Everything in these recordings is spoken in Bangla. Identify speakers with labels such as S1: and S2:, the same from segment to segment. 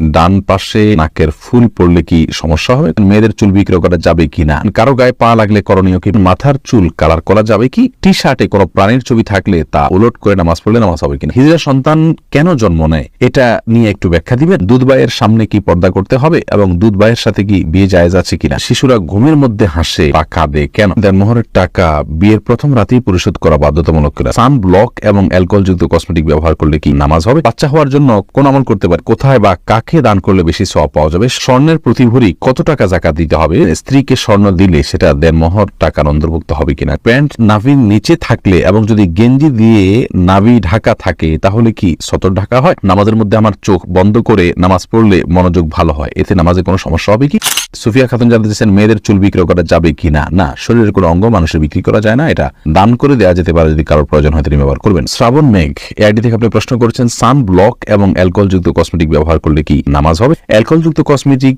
S1: ডান পাশে নাকের ফুল পড়লে কি সমস্যা হবে? মেয়েদের চুল বিক্রয় করা যাবে কি না কারও গায়ে পা লাগলে করণীয় কি? মাথার চুল কালার করা যাবে কি? টি শার্টে কোনো প্রাণীর ছবি থাকলে তা উলট করে নামাজ পড়লে নামাজ হবে কিনা? হিজড়া সন্তান কেন জন্ম নেয়? এটা নিয়ে একটু ব্যাখ্যা দিবেন। দুধ ভাইয়ের সামনে কি পর্দা করতে হবে এবং দুধ ভাইয়ের সাথে কি বিয়ে জায়েজ আছে কিনা? শিশুরা ঘুমের মধ্যে হাসে বা কাঁদে কেন? দেন মোহরের টাকা বিয়ের প্রথম রাতেই পরিশোধ করা বাধ্যতামূলক কিনা? সান ব্লক এবং অ্যালকোহলযুক্ত কসমেটিক ব্যবহার করলে কি নামাজ হবে? বাচ্চা হওয়ার জন্য কোন আমল করতে পারে? কোথায় বা কাকে দান করলে বেশি সব পাওয়া যাবে। স্বর্ণের প্রতি ভরি কত টাকা জাকাত দিতে হবে? স্ত্রীকে স্বর্ণ দিলে সেটা দেন মহর টাকার অন্তর্ভুক্ত হবে কিনা? প্যান্ট নাভির নিচে থাকলে এবং যদি গেঞ্জি দিয়ে নাভি ঢাকা থাকে, তাহলে কি সতর ঢাকা হয়? নামাজের মধ্যে আমার চোখ বন্ধ করে নামাজ পড়লে মনোযোগ ভালো হয়? এতে নামাজে কোনো সমস্যা হবে কি? সুফিয়া খাতুন জানতে চাইছেন, মেয়েদের চুল বিক্রয় করা যাবে কি না না শরীরের কোনো অঙ্গ মানুষের বিক্রি করা যায় না, এটা দান করে দেওয়া যেতে পারে যদি কারোর প্রয়োজন হয়, তিনি ব্যবহার করবেন। শ্রাবণ মেঘ এই আইডি থেকে আপনি প্রশ্ন করেছেন সান ব্লক এবং অ্যালকোহলযুক্ত কসমেটিক ব্যবহার করলে কি নামাজ হবে? অ্যালকোহলযুক্ত কসমেটিক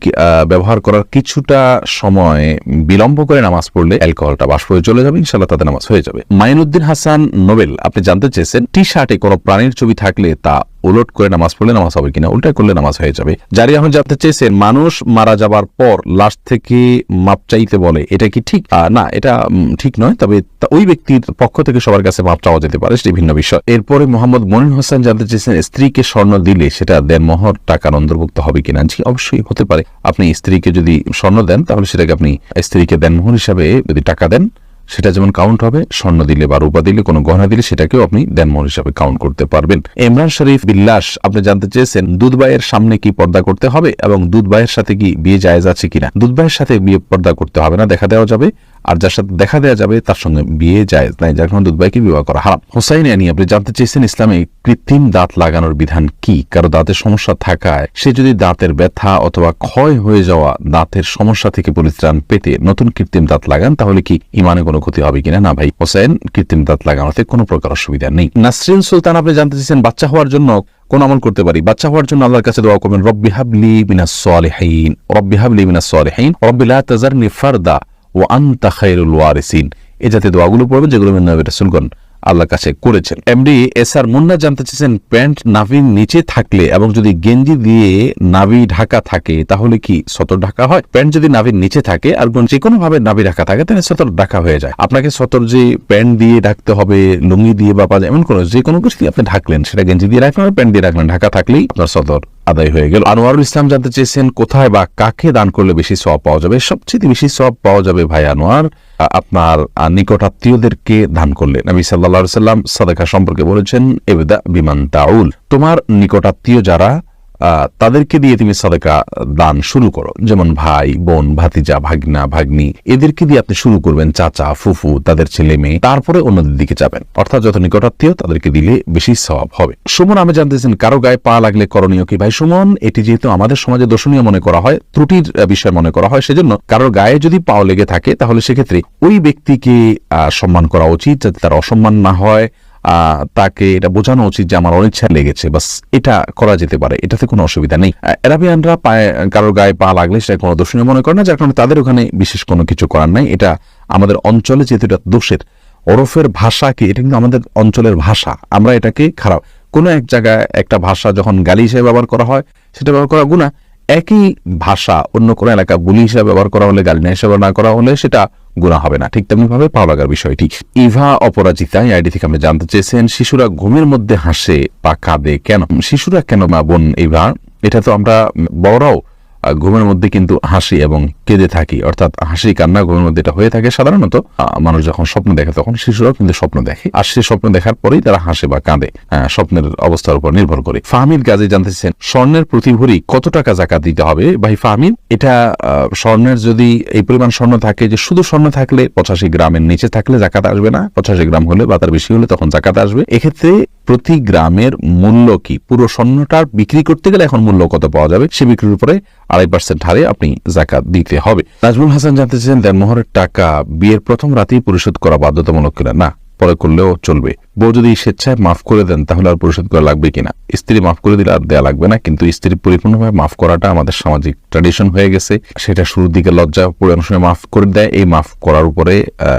S1: ব্যবহার করার কিছুটা সময় বিলম্ব করে নামাজ পড়লে অ্যালকোহলটা বাষ্প হয়ে চলে যাবে ইনশাল্লাহ তাতে নামাজ হয়ে যাবে। মাইনুদ্দিন হাসান নোবেল, আপনি জানতে চেয়েছেন টি শার্টে কোনো প্রাণীর ছবি থাকলে তা উলট করে নামাজ পড়লে নামাজ হবে কিনা উল্টা করলে নামাজ হয়ে যাবে। জারি আহমেদ জানতে চেয়েছেন, মানুষ মারা যাবার পর লাশ থেকে মাপ চাইতে বলে, এটা কি ঠিক? না, এটা ঠিক নয়, তবে ওই ব্যক্তির পক্ষ থেকে সবার কাছে মাপ চাওয়া যেতে পারে, সেটি ভিন্ন বিষয়। এরপরে মোহাম্মদ মনির হোসেন জানতে চেয়েছেন, স্ত্রীকে স্বর্ণ দিলে সেটা দেন মোহর টাকার অন্তর্ভুক্ত হবে কিনা? জি, অবশ্যই হতে পারে। আপনি স্ত্রীকে যদি স্বর্ণ দেন, তাহলে সেটাকে আপনি স্ত্রীকে দেন মোহর হিসাবে যদি টাকা দেন সেটা যেমন কাউন্ট হবে, স্বর্ণ দিলে বা রূপা দিলে, কোনো গহনা দিলে সেটাকেও আপনি দেনমোহর হিসাবে কাউন্ট করতে পারবেন। ইমরান শরীফ বিল্লাস আপনি জানতে চেয়েছেন দুধবাইয়ের সামনে কি পর্দা করতে হবে এবং দুধবাইয়ের সাথে কি বিয়ে জায়েজ আছে কিনা? দুধবাইয়ের সাথে বিয়ে পর্দা করতে হবে না, দেখা দেওয়া যাবে। আর যার সাথে দেখা দেওয়া যাবে, তার সঙ্গে বিয়ে জায়েজ নাই, যার কারণে দুধ ভাইকে বিবাহ করা হারাম। হোসাইন আনি আপনি জানতে চেয়েছেন ইসলামে কৃত্রিম দাঁত লাগানোর বিধান কি? কারও দাঁতের সমস্যা থাকায় সে যদি দাঁতের ব্যথা অথবা ক্ষয় হয়ে যাওয়া দাঁতের সমস্যা থেকে পরিত্রাণ পেতে নতুন কৃত্রিম দাঁত লাগান, তাহলে কি ইমানে কোনো ক্ষতি হবে কিনা? না ভাই, হোসাইন, কৃত্রিম দাঁত লাগানোতে কোনো প্রকার অসুবিধা নেই। নাসরিন সুলতান, আপনি জানতে চেয়েছেন বাচ্চা হওয়ার জন্য কোন আমল করতে পারি? বাচ্চা হওয়ার জন্য আল্লাহর কাছে দোয়া করবেন, রব্বি হাবলি মিনাস সালিহিন রব্বি হাবলি মিনাস সালিহিন রব্বি লা তাজারনি ফারদা ও আন্তা খায়রুল ওয়ারিসিন। এ জাতীয় দোয়াগুলো পড়বেন যেগুলো নবী রাসূলগণ আল্লাহর কাছে করেছেন। এমডি এস আর মুন্না জানতে চেয়েছেন, প্যান্ট নাভির নিচে থাকলে এবং যদি গেঞ্জি দিয়ে নাভি ঢাকা থাকে, তাহলে কি সতর ঢাকা হয়? প্যান্ট যদি নাভির নিচে থাকে আর যে কোনো ভাবে নাভি ঢাকা থাকে, তাহলে সতর ঢাকা হয়ে যায়। আপনাকে সতর যে প্যান্ট দিয়ে ঢাকতে হবে, লুঙ্গি দিয়ে বা এমন কোনো যে কোনো কিছু আপনি ঢাকলেন, সেটা গেঞ্জি দিয়ে রাখলেন, প্যান্ট দিয়ে রাখলেন, ঢাকা থাকলেই আপনার সতর। আদায় হয়ে গেল। আনোয়ারুল ইসলাম জানতে চেয়েছেন কোথায় বা কাকে দান করলে বেশি সব পাওয়া যাবে। সবচেয়ে বেশি সব পাওয়া যাবে ভাই আনোয়ার আপনার নিকট আত্মীয়দেরকে দান করলেন নবী সাল্লা সাল্লাম সাদাকা সম্পর্কে বলেছেন এবেদা বিমান তাউল। তোমার নিকট আত্মীয় যারা তাদেরকে দিয়ে তুমি সাদাকা দান শুরু করো। যেমন ভাই, বোন, ভাতিজা, ভাগনা, ভাগ্নি, এদেরকে দিয়ে আপনি শুরু করবেন চাচা, ফুফু, তাদের ছেলে মেয়ে, তারপরে অন্যদের দিকে যাবেন। অর্থাৎ যত নিকটাত্মীয়, তাদেরকে দিলে বেশি স্বভাব হবে। সুমন, আমি জানতেছেন, কারও গায়ে পা লাগলে করণীয় কি? ভাই সুমন, এটি যেহেতু আমাদের সমাজে দর্শনীয় মনে করা হয়, ত্রুটির বিষয় মনে করা হয়, সেজন্য কারোর গায়ে যদি পাও লেগে থাকে, তাহলে সেক্ষেত্রে ওই ব্যক্তিকে সম্মান করা উচিত, যাতে তার অসম্মান না হয়। তাকে এটা বোঝানো উচিত যে আমার অনিচ্ছা লেগেছে, বাস এটা করা যেতে পারে, এটাতে কোনো অসুবিধা নেই। অ্যারাবিয়ানরা পায়ে, কারোর গায়ে পা লাগলে সেটা কোনো দোষণীয় মনে করে না, যার কারণে তাদের ওখানে বিশেষ কোনো কিছু করার নাই। এটা আমাদের অঞ্চলে যেহেতু এটা দোষের, ওরফের ভাষা কি, এটা কিন্তু আমাদের অঞ্চলের ভাষা, আমরা এটাকে খারাপ। কোনো এক জায়গায় একটা ভাষা যখন গালি হিসেবে ব্যবহার করা হয়, সেটা ব্যবহার করা গুণা একই ভাষা অন্য কোনো এলাকা বুলি হিসেবে ব্যবহার করা হলে, গালি না হিসেবে না করা হলে, সেটা গুণা হবে না। ঠিক তেমনিভাবে পাও লাগার বিষয়টি ইভা অপরাজিতা এই আইডি থেকে আমরা জানতে চেয়েছেন, শিশুরা ঘুমের মধ্যে হাসে বা কাঁদে কেন? শিশুরা কেন মা বোন, ইভা? এটা তো আমরা বড়রাও ঘুমের মধ্যে কিন্তু হাসি এবং কেঁদে থাকি। অর্থাৎ হাসি কান্না ঘুমের মধ্যে এটা হয়ে থাকে। সাধারণত মানুষ যখন স্বপ্ন দেখে তখন শিশুরাও কিন্তু স্বপ্ন দেখে। আর সে স্বপ্ন দেখার পরেই তারা হাসে বা কাঁদে। আহ, স্বপ্নের অবস্থার উপর নির্ভর করে। ফাহমিদ গাজী জানতেছেন স্বর্ণের প্রতি ভরি কত টাকা জাকাত দিতে হবে? ভাই ফাহমিদ এটা স্বর্ণের যদি এই পরিমাণ স্বর্ণ থাকে যে শুধু স্বর্ণ থাকলে পঁচাশি গ্রামের নিচে থাকলে জাকাত আসবে না। পঁচাশি গ্রাম হলে বা তার বেশি হলে তখন জাকাত আসবে। এক্ষেত্রে প্রতি গ্রামের মূল্য কি? পুরো স্বর্ণটার বিক্রি করতে গেলে এখন মূল্য কত পাওয়া যাবে? সে বিক্রির উপরে আড়াই পার্সেন্ট হারে আপনি জাকাত দিতে হবে। নাজমুল হাসান জানতে চেয়েছেন দেনমোহরের টাকা বিয়ের প্রথম রাতেই পরিশোধ করা বাধ্যতামূলক কিনা? না, পরে করলেও চলবে। বউ যদি স্বেচ্ছায় মাফ করে দেন, তাহলে আর পরিশোধ করা লাগবে কিনা? স্ত্রী মাফ করে দিলে আর দেওয়া লাগবে না, কিন্তু স্ত্রী পরিপূর্ণভাবে মাফ করাটা আমাদের সামাজিক ট্র্যাডিশন হয়ে গেছে। সেটা শুরুর দিকে লজ্জা অনেক সময় মাফ করে দেয়। এই মাফ করার উপরে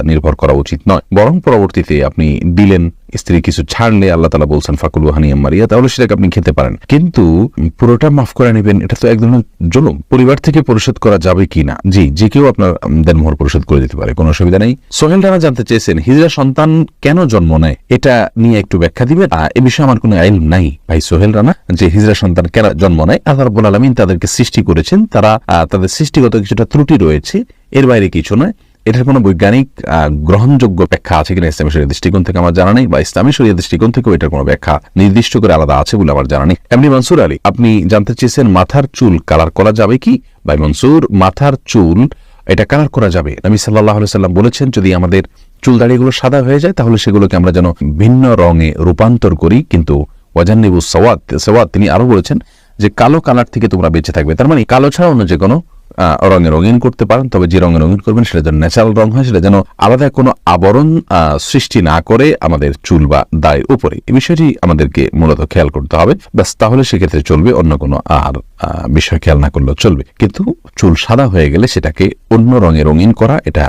S1: নির্ভর করা উচিত নয়। বরং পরবর্তীতে আপনি দিলেন স্ত্রী কিছু ছাড়লে আল্লাহ তালা বলছেন ফাকুল হানিয়াম মারিয়া তাহলে সেটাকে আপনি খেতে পারেন। কিন্তু পুরোটা মাফ করে নেবেন এটা তো এক ধরনের জুলুম। পরিবার থেকে পরিশোধ করা যাবে কি না? জি যে কেউ আপনার দেনমোহর পরিশোধ করে দিতে পারে কোনো অসুবিধা নেই। সোহেল রানা জানতে চেয়েছেন হিজরা সন্তান কেন জন্ম নেয়? এটা নিয়ে একটু ব্যাখ্যা আহ, এ বিষয়ে আমার কোনো আইন নাই ভাই সোহেল রানা যে হিজরা সন্তান কেন জন্ম নেয়। আল্লাহ রাব্বুল আলামিন তাদেরকে সৃষ্টি করেছেন তারা তাদের সৃষ্টিগত কিছুটা ত্রুটি রয়েছে এর বাইরে কিছু নয়। এটার কোনো বৈজ্ঞানিক গ্রহণযোগ্য ব্যাখ্যা আছে কিনা ইসলামী শরীয় দৃষ্টিকোণ থেকে আমার জানা নেই বা ইসলামী শরীয় দৃষ্টিকোণ থেকেও এটার কোনো ব্যাখ্যা নির্দিষ্ট করে আলাদা আছে বলে আমার জানা নেই। এমনি মনসুর আলী, আপনি জানতে চেয়েছেন মাথার চুল কালার করা যাবে কি? ভাই মনসুর, মাথার চুল, এটা কালার করা যাবে? নবী সাল্লাহ সাল্লাম বলেছেন, যদি আমাদের চুল দাড়িগুলো সাদা হয়ে যায়, তাহলে সেগুলোকে আমরা যেন ভিন্ন রঙে রূপান্তর করি। কিন্তু ওয়াজান্নিবু সওয়াত সওয়াত তিনি আরও বলেছেন যে, কালো কালার থেকে তোমরা বেঁচে থাকবে। তার মানে কালো ছাড়া অন্য যে কোনো রঙে রঙিন করতে পারেন, তবে যে রঙে রঙিন করবেন সেটা যেন ন্যাচারাল রং হয়, সেটা যেন আলাদা কোনো আবরণ সৃষ্টি না করে আমাদের চুল বা দায়ের উপরে। এই বিষয়টি আমাদেরকে মূলত খেয়াল করতে হবে। ব্যাস, তাহলে সেক্ষেত্রে চলবে অন্য কোনো আর বিষয় খেয়াল না করলেও চলবে। কিন্তু চুল সাদা হয়ে গেলে সেটাকে অন্য রঙে রঙিন করা, এটা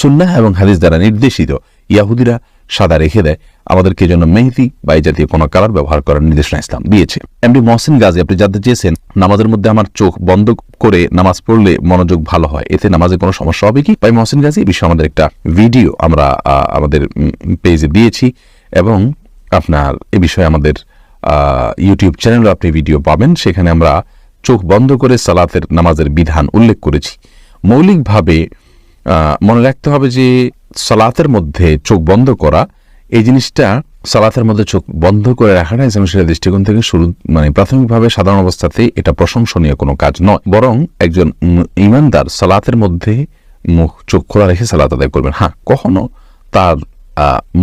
S1: সুন্না এবং হাদিস দ্বারা নির্দেশিত। ইয়াহুদিরা সাদা রেখে দেয়। আমাদেরকে জন্য মেহেদি বা এই জাতীয় কোনো কালার ব্যবহার করার নির্দেশনা ইসলাম দিয়েছে। এমডি মহসিন গাজী, আপনি জানতে চেয়েছেন, নামাজের মধ্যে আমার চোখ বন্ধ করে নামাজ পড়লে মনোযোগ ভালো হয়, এতে নামাজে কোনো সমস্যা হবে কি? ভাই মহসিন গাজী, এই বিষয়ে আমাদের একটা ভিডিও আমরা আমাদের পেজে দিয়েছি এবং আপনার এ বিষয়ে আমাদের ইউটিউব চ্যানেলে আপনি ভিডিও পাবেন। সেখানে আমরা চোখ বন্ধ করে সালাতের নামাজের বিধান উল্লেখ করেছি। মৌলিকভাবে মনে রাখতে হবে যে সালাতের মধ্যে চোখ বন্ধ করা, এই জিনিসটা সালাতের মধ্যে চোখ বন্ধ করে রাখাটা ইসলাম শরীরের দৃষ্টিকোণ থেকে শুরু মানে প্রাথমিকভাবে সাধারণ অবস্থাতে এটা প্রশংসনীয় কোনো কাজ নয়। বরং একজন ইমানদার সালাতের মধ্যে মুখ, চোখ খোলা রেখে সালাত আদায় করবেন। হ্যাঁ কখনো তার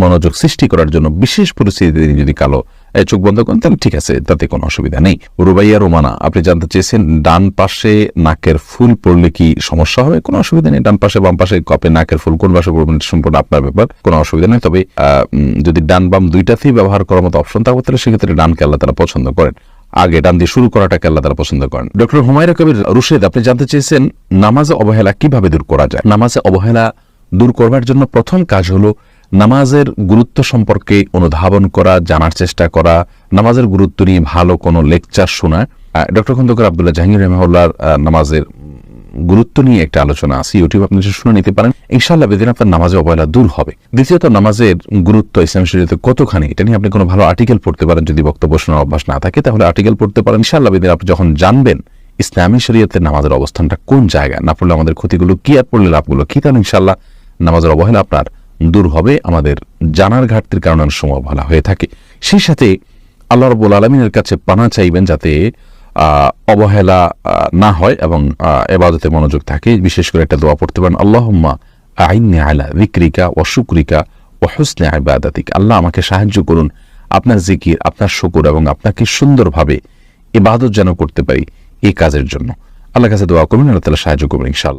S1: মনোযোগ সৃষ্টি করার জন্য বিশেষ পরিস্থিতিতে তিনি যদি কালো চোখ বন্ধ করেন, তাহলে ঠিক আছে, তাতে কোনো অসুবিধা নেই। রুবাইয়া, রোমানা, আপনি জানতে চেয়েছেন, ডান পাশে নাকের ফুল পড়লে কি সমস্যা হবে? কোনো অসুবিধা নেই, ডান পাশে, বাম পাশে, কপে নাকের ফুল, কোন পাশে পড়বেন সম্পূর্ণ আপনার ব্যাপার, কোনো অসুবিধা নেই। তবে যদি ডান বাম দুইটাতেই ব্যবহার করার মতো অপশন থাকবে তাহলে সেক্ষেত্রে ডান আল্লাহ তারা পছন্দ করেন। আগে ডান দিয়ে শুরু করাটাকে আল্লাহ তারা পছন্দ করেন। ডক্টর হুমায়রা কবির রুশেদ, আপনি জানতে চেয়েছেন, নামাজে অবহেলা কীভাবে দূর করা যায়? নামাজে অবহেলা দূর করবার জন্য প্রথম কাজ হলো নামাজের গুরুত্ব সম্পর্কে অনুধাবন করা, জানার চেষ্টা করা, নামাজের গুরুত্ব নিয়ে ভালো কোনো লেকচার শোনা ডক্টর খন্দকার আবদুল্লাহ জাহাঙ্গীর রহমাউল্লার নামাজের গুরুত্ব নিয়ে একটা আলোচনা আছে ইউটিউব আপনি শুনে নিতে পারেন। ইনশাআল্লাহ বেদিন আপনার নামাজে অবহেলা দূর হবে। দ্বিতীয়ত, নামাজের গুরুত্ব ইসলাম শরীয়তে কতখানি, এটা নিয়ে আপনি কোনো ভালো আর্টিকেল পড়তে পারেন, যদি বক্তব্য শোনার অভ্যাস না থাকে, তাহলে আর্টিকেল পড়তে পারেন। ইনশাআল্লাহ বেদিন আপনি যখন জানবেন ইসলামী শরীয়তের নামাজের অবস্থানটা কোন জায়গায়, না পড়লে আমাদের ক্ষতিগুলো কি, আর পড়লে লাভগুলো কি, তাহলে ইনশাল্লাহ নামাজের অবহেলা আপনার দূর হবে, আমাদের জানার ঘাটতির কারণে অনেক সময় অবহেলা হয়ে থাকে। সেই সাথে আল্লাহ রবুল আলমিনের কাছে পানা চাইবেন যাতে অবহেলা না হয় এবং এবাদতে মনোযোগ থাকে। বিশেষ করে একটা দোয়া পড়তে পারেন, আল্লাহম্মা আইনে আলা বিক্রিকা ও শুক্রিকা ও হুসনে আল্লাহ আমাকে সাহায্য করুন, আপনার জিকির, আপনার শুকুর এবং আপনাকে সুন্দরভাবে ইবাদত যেন করতে পারি এই কাজের জন্য। আল্লাহ কাছে দোয়া করবেন, আল্লাহ তালা সাহায্য করবেন ইনশাআল্লাহ।